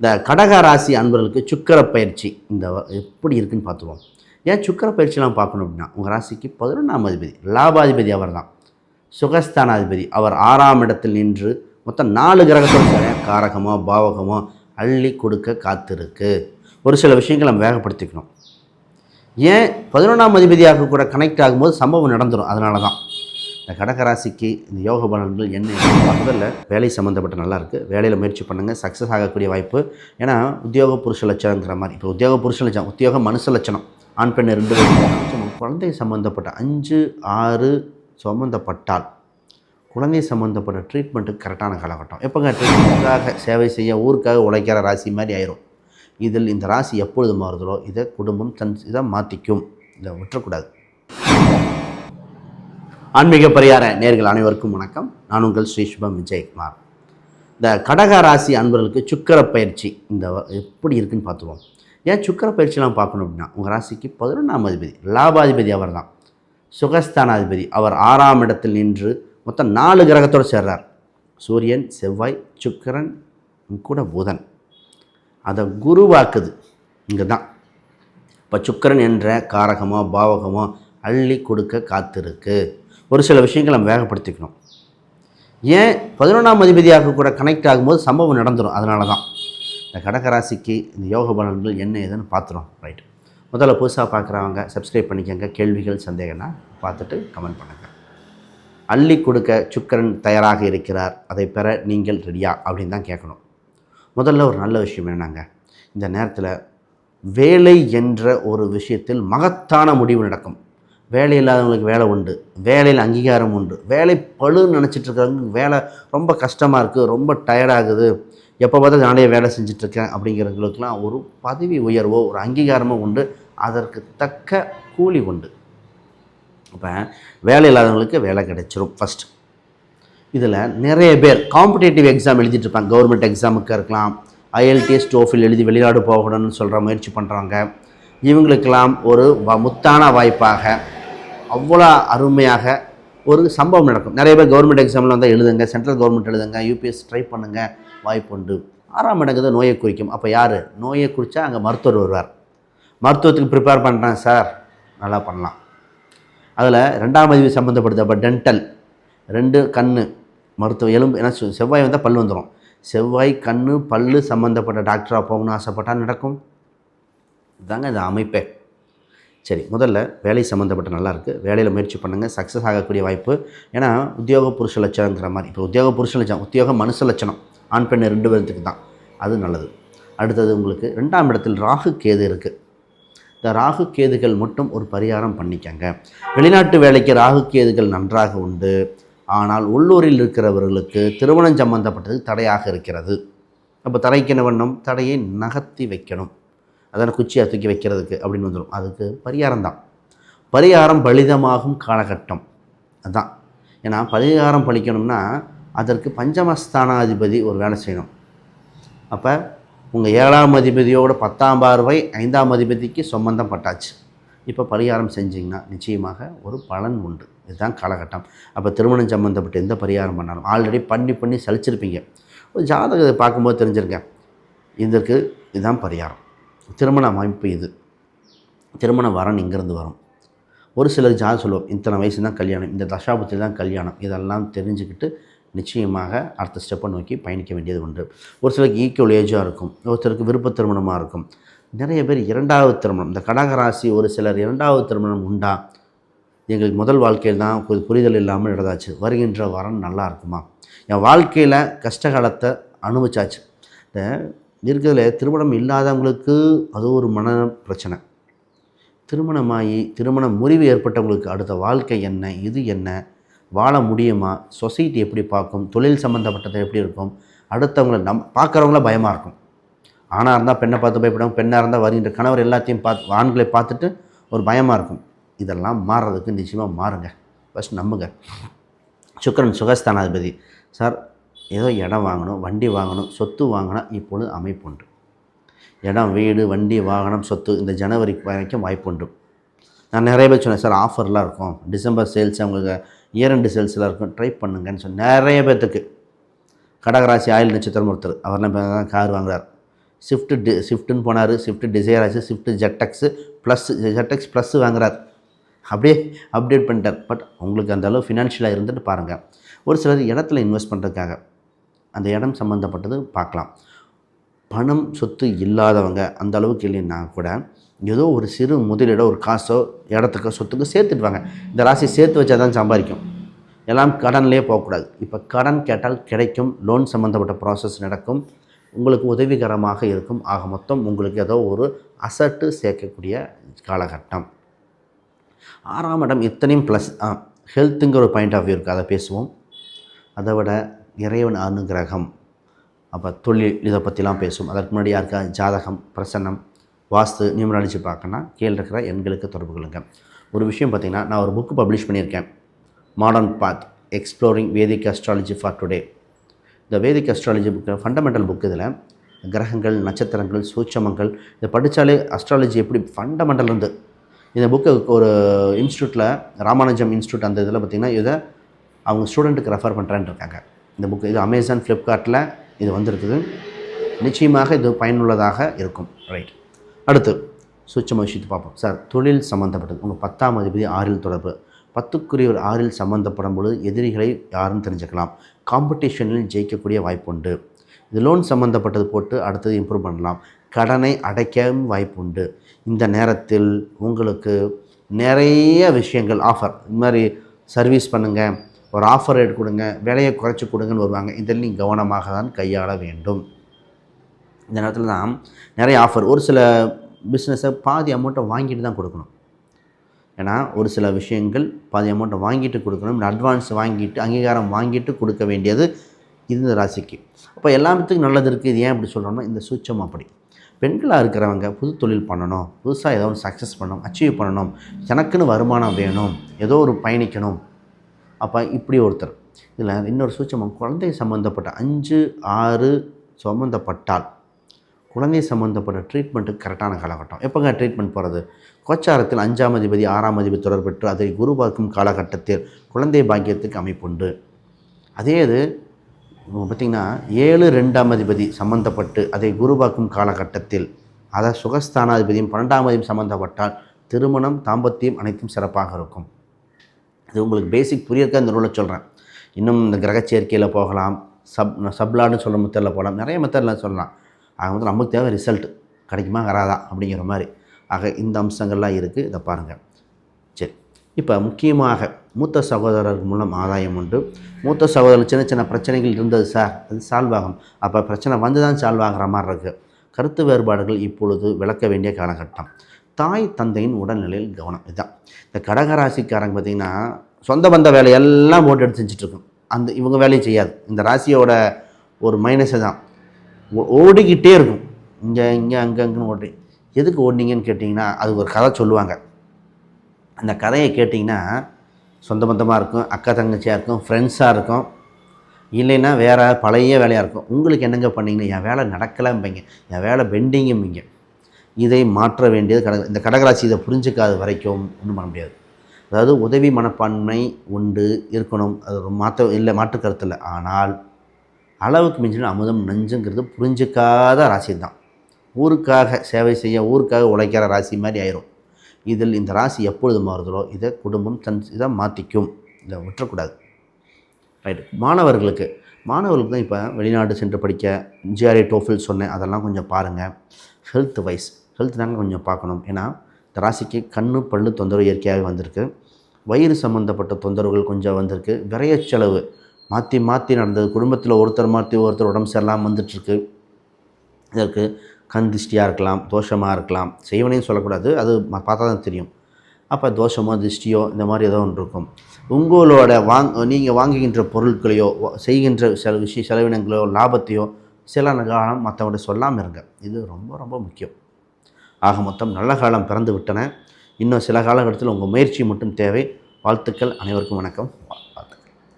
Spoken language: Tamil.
இந்த கடக ராசி அன்பர்களுக்கு சுக்கர பயிற்சி இந்த எப்படி இருக்குன்னு பார்த்துருவோம். ஏன் சுக்கர பயிற்சிலாம் பார்க்கணும் அப்படின்னா உங்கள் ராசிக்கு பதினொன்றாம் அதிபதி லாபாதிபதி அவர் தான் சுகஸ்தானாதிபதி அவர் ஆறாம் இடத்தில் நின்று மொத்தம் நாலு கிரகத்தோடு காரகமோ பாவகமோ அள்ளி கொடுக்க காத்திருக்கு. ஒரு சில விஷயங்களை நம்ம வேகப்படுத்திக்கணும். ஏன் பதினொன்றாம் அதிபதியாக கூட கனெக்ட் ஆகும்போது சம்பவம் நடந்துடும் அதனால தான் இந்த கடகராசிக்கு இந்த யோக பலன்கள் என்ன முதல்ல வேலை சம்மந்தப்பட்ட நல்லா இருக்குது வேலையில் முயற்சி பண்ணுங்கள் சக்ஸஸ் ஆகக்கூடிய வாய்ப்பு. ஏன்னா உத்தியோக புருஷ லட்சணங்கிற மாதிரி. இப்போ உத்தியோக புருஷ லட்சணம் உத்தியோக மனுஷ லட்சணம். ஆண் பெண் ரெண்டு குழந்தை சம்மந்தப்பட்ட அஞ்சு ஆறு சம்மந்தப்பட்டால் குழந்தை சம்மந்தப்பட்ட ட்ரீட்மெண்ட்டுக்கு கரெக்டான காலகட்டம். எப்போங்க ட்ரீட்மெண்ட்டுக்காக சேவை செய்ய ஊருக்காக உழைக்கிற ராசி மாதிரி ஆயிரும். இதில் இந்த ராசி எப்பொழுது மாறுதலோ இதை குடும்பம் தன் இதை மாற்றிக்கும் இதை விட்டுறக்கூடாது. ஆன்மீக பரிகார நேர்கள் அனைவருக்கும் வணக்கம். நான் உங்கள் ஸ்ரீ சுபம் விஜயகுமார். இந்த கடக ராசி அன்பர்களுக்கு சுக்கிர பயிற்சி இந்த எப்படி இருக்குன்னு பார்த்துருவோம். ஏன் சுக்கர பயிற்சிலாம் பார்க்கணும் அப்படின்னா உங்கள் ராசிக்கு பதினொன்றாம் அதிபதி லாபாதிபதி அவர் தான் சுகஸ்தானாதிபதி அவர் ஆறாம் இடத்தில் நின்று மொத்தம் நாலு கிரகத்தோடு சேர்றார். சூரியன் செவ்வாய் சுக்கிரன் கூட புதன். அதை குருவாக்குது. இங்கே தான் இப்போ சுக்கிரன் என்ற காரகமோ பாவகமோ அள்ளி கொடுக்க காத்திருக்கு. ஒரு சில விஷயங்களை நம்ம வேகப்படுத்திக்கணும். ஏன்? பதினொன்றாம் அதிபதியாக கூட கனெக்ட் ஆகும்போது சம்பவம் நடந்துடும் அதனால தான் இந்த கடகராசிக்கு இந்த யோக பலன்கள் என்ன ஏதுன்னு பார்த்துரும். ரைட் முதல்ல புதுசாக பார்க்குறவங்க சப்ஸ்கிரைப் பண்ணிக்கோங்க. கேள்விகள் சந்தேகம்னா பார்த்துட்டு கமெண்ட் பண்ணுங்கள் அள்ளி கொடுக்க சுக்கரன் தயாராக இருக்கிறார். அதை பெற நீங்கள் ரெடியா அப்படின்னு தான் கேட்கணும். முதல்ல ஒரு நல்ல விஷயம் என்னன்னாங்க இந்த நேரத்தில் வேலை என்ற ஒரு விஷயத்தில் மகத்தான முடிவு நடக்கும். வேலை இல்லாதவங்களுக்கு வேலை உண்டு. வேலையில் அங்கீகாரம் உண்டு. வேலை பழுன்னு நினச்சிட்டு இருக்கிறவங்க வேலை ரொம்ப கஷ்டமாக இருக்குது ரொம்ப டயர்டாகுது எப்போ பார்த்தா நானே வேலை செஞ்சிட்ருக்கேன் அப்படிங்கிறவங்களுக்குலாம் ஒரு பதவி உயர்வோ ஒரு அங்கீகாரமோ உண்டு. அதற்கு தக்க கூலி உண்டு. அப்போ வேலை இல்லாதவங்களுக்கு வேலை கிடைச்சிரும் ஃபஸ்ட் இதில் நிறைய பேர் காம்படேட்டிவ் எக்ஸாம் எழுதிட்டுருப்பாங்க கவர்மெண்ட் எக்ஸாமுக்கு இருக்கலாம். ஐஎல்டிஎஸ் டோஃபில் எழுதி வெளிநாடு போகணும்னு சொல்கிற முயற்சி பண்ணுறாங்க இவங்களுக்கெல்லாம் ஒரு வ- முத்தான வாய்ப்பாக அவ்வளோ அருமையாக ஒரு சம்பவம் நடக்கும். நிறைய பேர் கவர்மெண்ட் எக்ஸாமில் வந்தால் எழுதுங்க சென்ட்ரல் கவர்மெண்ட் எழுதுங்க யூபிஎஸ் ட்ரை பண்ணுங்கள் வாய்ப்பு உண்டு. ஆறாம் இடங்கிறது நோயை குறிக்கும். அப்போ யார்? நோயை குறித்தா அங்கே மருத்துவர் வருவார். மருத்துவத்துக்கு ப்ரிப்பேர் பண்ணுறேன் சார். நல்லா பண்ணலாம். அதில் ரெண்டாம் பதிவு சம்மந்தப்படுது அப்போ டென்டல் ரெண்டு கண் மருத்துவ எலும்பு ஏன்னா செவ்வாய் வந்தால் பல் வந்துடும் செவ்வாய் கண் பல்லு சம்மந்தப்பட்ட டாக்டராக போகணும்னு ஆசைப்பட்டால் நடக்கும். இதாங்க இந்த அமைப்பே. சரி முதல்ல வேலை சம்மந்தப்பட்ட நல்லா இருக்குது வேலையில் முயற்சி பண்ணுங்கள் சக்ஸஸ் ஆகக்கூடிய வாய்ப்பு. ஏன்னா உத்தியோக புருஷ லட்சணங்கிற மாதிரி. இப்போ உத்தியோக புருஷ லட்சணம் உத்தியோக மனுஷ லட்சணம். ஆண் பெண் ரெண்டு பேர்த்துக்கு தான். அது நல்லது. அடுத்தது உங்களுக்கு ரெண்டாம் இடத்தில் ராகு கேது இருக்குது இந்த ராகு கேதுகள் மட்டும் ஒரு பரிகாரம் பண்ணிக்கங்க. வெளிநாட்டு வேலைக்கு ராகு கேதுகள் நன்றாக உண்டு. ஆனால் உள்ளூரில் இருக்கிறவர்களுக்கு திருமணம் சம்பந்தப்பட்டது தடையாக இருக்கிறது. அப்போ தடைக்கு என்ன தடையை நகர்த்தி வைக்கணும். அதான குச்சியை தூக்கி வைக்கிறதுக்கு அப்படின்னு வந்துடும் அதுக்கு பரிகாரம் தான் பரிகாரம் பலிதமாகும் காலகட்டம். அதான். ஏன்னா பரிகாரம் பலிக்கணும்னா அதற்கு பஞ்சமஸ்தானாதிபதி ஒரு வேலை செய்யணும். அப்போ உங்கள் ஏழாம் அதிபதியோட பத்தாம் பார்வை ஐந்தாம் அதிபதிக்கு சம்பந்தம் பட்டாச்சு இப்போ பரிகாரம் செஞ்சிங்கன்னா நிச்சயமாக ஒரு பலன் உண்டு. இதுதான் காலகட்டம். அப்போ திருமணம் சம்மந்தப்பட்ட எந்த பரிகாரம் பண்ணாலும் ஆல்ரெடி பண்ணி பண்ணி சலிச்சிருப்பீங்க. ஒரு ஜாதகத்தை பார்க்கும்போது தெரிஞ்சிருக்கேன் இதற்கு இதுதான் பரிகாரம். திருமண அமைப்பு இது. திருமண வரன் இங்கேருந்து வரும். ஒரு சிலர் ஜாதகம் சொல்லுவோம் இத்தனை வயசு தான் கல்யாணம் இந்த தசாபத்தில் தான் கல்யாணம். இதெல்லாம் தெரிஞ்சுக்கிட்டு நிச்சயமாக அடுத்த ஸ்டெப்பை நோக்கி பயணிக்க வேண்டியது உண்டு. ஒரு சிலருக்கு ஈக்குவல் ஏஜாக இருக்கும் ஒரு சிலருக்கு விருப்ப திருமணமாக இருக்கும். நிறைய பேர் இரண்டாவது திருமணம் இந்த கடகராசி ஒரு சிலர் இரண்டாவது திருமணம் உண்டா? எங்களுக்கு முதல் வாழ்க்கையில் தான் புரிதல் இல்லாமல் நடந்தாச்சு. வருகின்ற வரன் நல்லா இருக்குமா? என் வாழ்க்கையில் கஷ்டகாலத்தை அனுபவிச்சாச்சு. இந்த இருக்கிறதுல திருமணம் இல்லாதவங்களுக்கு அது ஒரு மன பிரச்சனை. திருமணமாகி திருமண முறிவு ஏற்பட்டவங்களுக்கு அடுத்த வாழ்க்கை என்ன இது என்ன வாழ முடியுமா சொசைட்டி எப்படி பார்க்கும் தொழில் சம்மந்தப்பட்டது எப்படி இருக்கும் அடுத்தவங்களை நம் பார்க்குறவங்கள பயமாக இருக்கும். ஆணாக இருந்தால் பெண்ணை பார்த்து பயப்படுவாங்க பெண்ணாக இருந்தால் வருகின்ற கணவர் எல்லாத்தையும் பார்த்து ஆண்களை பார்த்துட்டு ஒரு பயமாக இருக்கும். இதெல்லாம் மாறுறதுக்கு நிச்சயமாக மாறுங்க. ஃபஸ்ட் நம்புங்க. சுக்கரன் சுகஸ்தானாதிபதி. சார் ஏதோ இடம் வாங்கணும் வண்டி வாங்கணும் சொத்து வாங்கினா இப்பொழுது அமைப்புண்டு. இடம் வீடு வண்டி வாகனம் சொத்து இந்த ஜனவரி வரைக்கும் வாய்ப்புண்டு. நான் நிறைய பேர் சொன்னேன் சார் ஆஃபர்லாம் இருக்கும். டிசம்பர் சேல்ஸ் அவங்களுக்கு இயர் ரெண்டு சேல்ஸ்லாம் இருக்கும். ட்ரை பண்ணுங்கன்னு சொல்லி நிறைய பேர்த்துக்கு. கடகராசி ஆயில் நட்சத்திரம் ஒருத்தர். அவர்லாம் இப்போ தான் கார் வாங்குறார். ஸ்விஃப்ட்டு டி ஷிஃப்ட்டுன்னு போனார். ஸ்விஃப்ட்டு டிசைர் ஆச்சு. ஷிஃப்ட் ஜெட்டக்ஸு ப்ளஸ் ஜெட்டக்ஸ் ப்ளஸ் வாங்குறார். அப்படியே அப்டேட் பண்ணிட்டார். பட் உங்களுக்கு அந்த அளவு ஃபினான்ஷியலாக இருந்துட்டு பாருங்கள் ஒரு சிலர் இடத்துல இன்வெஸ்ட் பண்ணுறதுக்காக அந்த இடம் சம்மந்தப்பட்டது பார்க்கலாம். பணம் சொத்து இல்லாதவங்க அந்த அளவுக்கு இல்லைன்னா கூட ஏதோ ஒரு சிறு முதலீடோ ஒரு காசோ இடத்துக்கோ சொத்துக்கோ சேர்த்துடுவாங்க இந்த ராசி சேர்த்து வச்சா தான் சம்பாதிக்கும். எல்லாம் கடன்லேயே போகக்கூடாது. இப்போ கடன் கேட்டால் கிடைக்கும் லோன் சம்மந்தப்பட்ட ப்ராசஸ் நடக்கும் உங்களுக்கு உதவிகரமாக இருக்கும். ஆக மொத்தம் உங்களுக்கு ஏதோ ஒரு அசட்டு சேர்க்கக்கூடிய காலகட்டம். ஆறாம் இடம் இத்தனையும் ப்ளஸ் ஹெல்த்துங்கிற ஒரு பாயிண்ட் ஆஃப் வியூ இருக்குது அதை பேசுவோம். அதை விட இறைவன் அனுகிரகம் அப்போ தொழில் இதை பற்றிலாம் பேசும். அதற்கு முன்னாடி யாருக்கா ஜாதகம் பிரசன்னம் வாஸ்து நியூமராலஜி பார்க்கணுன்னா கீழே இருக்கிற எண்களுக்கு தொடர்பு கொள்ளுங்க. ஒரு விஷயம் பார்த்திங்கன்னா நான் ஒரு புக்கு பப்ளிஷ் பண்ணியிருக்கேன். Modern path exploring Vedic astrology for today இந்த Vedic astrology book fundamental book இதில் கிரகங்கள் நட்சத்திரங்கள் சூட்சமங்கள் இதை படித்தாலே அஸ்ட்ராலஜி எப்படி ஃபண்டமெண்டல் இருந்து. இந்த புக்கு ஒரு இன்ஸ்டியூட்டில் ராமானுஜம் இன்ஸ்டியூட் அந்த இதில் பார்த்திங்கன்னா இதை அவங்க ஸ்டூடெண்ட்டுக்கு ரெஃபர் பண்ணுறேன்னு இருக்காங்க. இந்த புக்கு இது அமேசான் ஃப்ளிப்கார்ட்டில் இது வந்திருக்குது. நிச்சயமாக இது பயனுள்ளதாக இருக்கும். ரைட் அடுத்து சூட்சம விஷயத்தை பார்ப்போம். சார் தொழில் சம்மந்தப்பட்டது உங்கள் பத்தாம் அதிபதி ஆறில் தொடர்பு. பத்துக்குரியவர் ஆறில் சம்மந்தப்படும் பொழுது எதிரிகளை யாருன்னு தெரிஞ்சுக்கலாம். காம்படிஷனில் ஜெயிக்கக்கூடிய வாய்ப்புண்டு. இது லோன் சம்மந்தப்பட்டது போட்டு அடுத்தது இம்ப்ரூவ் பண்ணலாம். கடனை அடைக்கவும் வாய்ப்புண்டு. இந்த நேரத்தில் உங்களுக்கு நிறைய விஷயங்கள் ஆஃபர் இந்த மாதிரி சர்வீஸ் பண்ணுங்கள் ஒரு ஆஃபர் ரேட் கொடுங்க விலையை குறைச்சி கொடுங்கன்னு வருவாங்க. இதில் நீங்கள் கவனமாக தான் கையாள வேண்டும். இந்த நேரத்தில் தான் நிறைய ஆஃபர் ஒரு சில பிஸ்னஸை பாதி அமௌண்ட்டை வாங்கிட்டு தான் கொடுக்கணும். ஏன்னா ஒரு சில விஷயங்கள் பாதி அமௌண்ட்டை வாங்கிட்டு கொடுக்கணும். அட்வான்ஸ் வாங்கிட்டு அங்கீகாரம் வாங்கிட்டு கொடுக்க வேண்டியது இது இந்த ராசிக்கு. அப்போ எல்லாத்துக்கும் நல்லது இருக்குது இது ஏன் இப்படி சொல்கிறோம்னா இந்த சூச்சம் அப்படி. பெண்களாக இருக்கிறவங்க புது தொழில் பண்ணணும். புதுசாக ஏதோ ஒன்று சக்ஸஸ் பண்ணணும் அச்சீவ் பண்ணணும். எனக்குன்னு வருமானம் வேணும். ஏதோ ஒரு பயணிக்கணும். அப்போ இப்படி ஒருத்தர். இதில் இன்னொரு சூட்சமம் குழந்தை சம்மந்தப்பட்ட அஞ்சு ஆறு சம்மந்தப்பட்டால் குழந்தை சம்மந்தப்பட்ட ட்ரீட்மெண்ட்டுக்கு கரெக்டான காலகட்டம். எப்போங்க ட்ரீட்மெண்ட் போகிறது? கோச்சாரத்தில் அஞ்சாம் அதிபதி ஆறாம் அதிபதி தொடர்பெற்று அதை குரு பார்க்கும் காலகட்டத்தில் குழந்தை பாக்கியத்துக்கு அமைப்புண்டு அதே இது பார்த்திங்கன்னா ஏழு ரெண்டாம் அதிபதி சம்மந்தப்பட்டு அதை குருவாக்கும் காலகட்டத்தில் அதை சுகஸ்தானாதிபதியும் பன்னெண்டாம் அதிபதியும் சம்மந்தப்பட்டால் திருமணம் தாம்பத்தியம் அனைத்தும் சிறப்பாக இருக்கும். இது உங்களுக்கு பேசிக் புரியறதுக்காக இந்த நூலை சொல்கிறேன் இன்னும் இந்த கிரக சேர்க்கையில் போகலாம் சப் சப்லான்னு சொல்கிற மெத்தடில் போகலாம். நிறைய மெத்தடில் சொல்லலாம். ஆக வந்து நமக்கு தேவை ரிசல்ட் கிடைக்குமா வராதா? அப்படிங்கிற மாதிரி. ஆக இந்த அம்சங்கள்லாம் இருக்குது இதை பாருங்கள் சரி. இப்போ முக்கியமாக மூத்த சகோதரர் மூலம் ஆதாயம் உண்டு. மூத்த சகோதரர் சின்ன சின்ன பிரச்சனைகள் இருந்தது சார் அது சால்வ் ஆகும். அப்போ பிரச்சனை வந்து தான் சால்வ் ஆகிற மாதிரி இருக்குது கருத்து வேறுபாடுகள் இப்பொழுது விளக்க வேண்டிய காலகட்டம். தாய் தந்தையின் உடல்நிலையில் கவனம். இதுதான். இந்த கடகராசிக்காரங்க பார்த்திங்கன்னா சொந்த பந்த வேலையெல்லாம் போட்டு எடுத்து செஞ்சுட்ருக்கும். அந்த இவங்க வேலையும் செய்யாது. இந்த ராசியோட ஒரு மைனஸை தான். ஓ- ஓடிக்கிட்டே இருக்கும். இங்கே இங்கே அங்கே அங்கேன்னு ஓடி. எதுக்கு ஓடினீங்கன்னு கேட்டிங்கன்னா அது ஒரு கதை சொல்லுவாங்க. அந்த கதையை கேட்டிங்கன்னா சொந்த பந்தமாக இருக்கும் அக்கா தங்கச்சியாக இருக்கும் ஃப்ரெண்ட்ஸாக இருக்கும். இல்லைன்னா வேறு பழைய வேலையாக இருக்கும். உங்களுக்கு என்னங்க பண்ணீங்கன்னா என் வேலை நடக்கலைம்பீங்க. என் வேலை பெண்டிங்கும்பிங்க இதை மாற்ற வேண்டியது கட இந்த கடகராசி இதை புரிஞ்சுக்காத வரைக்கும் ஒன்றும் பண்ண முடியாது. அதாவது உதவி மனப்பான்மை உண்டு இருக்கணும். அது மாற்ற இல்லை மாற்று கருத்து இல்லை. ஆனால் அளவுக்கு மிஞ்சின அமுதம் நஞ்சுங்கிறது புரிஞ்சிக்காத ராசி தான். ஊருக்காக சேவை செய்ய ஊருக்காக உழைக்கிற ராசி மாதிரி ஆயிரும். இதில் இந்த ராசி எப்பொழுது மாறுதலோ இதை குடும்பம் தன் இதை மாற்றிக்கும் இதை விட்டுறக்கூடாது. ரைட். மாணவர்களுக்கு மாணவர்களுக்கு தான் இப்போ வெளிநாடு சென்று படிக்க ஜிஆர்ஏ டோஃபில் சொன்னேன். அதெல்லாம் கொஞ்சம் பாருங்கள் ஹெல்த் வைஸ். ஹெல்த் தாங்க கொஞ்சம் பார்க்கணும். ஏன்னா இந்த ராசிக்கு கண்ணு பல்லு தொந்தரவு இயற்கையாகவே வந்திருக்கு. வயிறு சம்மந்தப்பட்ட தொந்தரவுகள் கொஞ்சம் வந்திருக்கு. விரைய செலவு மாற்றி மாற்றி நடந்தது. குடும்பத்தில் ஒருத்தர் மாற்றி ஒருத்தர் உடம்பு சரியில்லாமல் வந்துட்டுருக்கு. இதற்கு கண் திஷ்டியாக இருக்கலாம் தோஷமாக இருக்கலாம். செய்வனையும் சொல்லக்கூடாது. அது பார்த்தா தான் தெரியும். அப்போ தோஷமோ திருஷ்டியோ இந்த மாதிரி ஏதோ ஒன்று இருக்கும். உங்களோட வாங் நீங்கள் வாங்குகின்ற பொருட்களையோ செய்கின்ற சில விஷய செலவினங்களோ லாபத்தையோ சில காலம் மற்றவங்கள்ட்ட சொல்லாமல் இருங்க. இது ரொம்ப ரொம்ப முக்கியம். ஆக மொத்தம் நல்ல காலம் பிறந்து விட்டன. இன்னும் சில காலகட்டத்தில் உங்கள் முயற்சி மட்டும் தேவை. வாழ்த்துக்கள் அனைவருக்கும் வணக்கம்.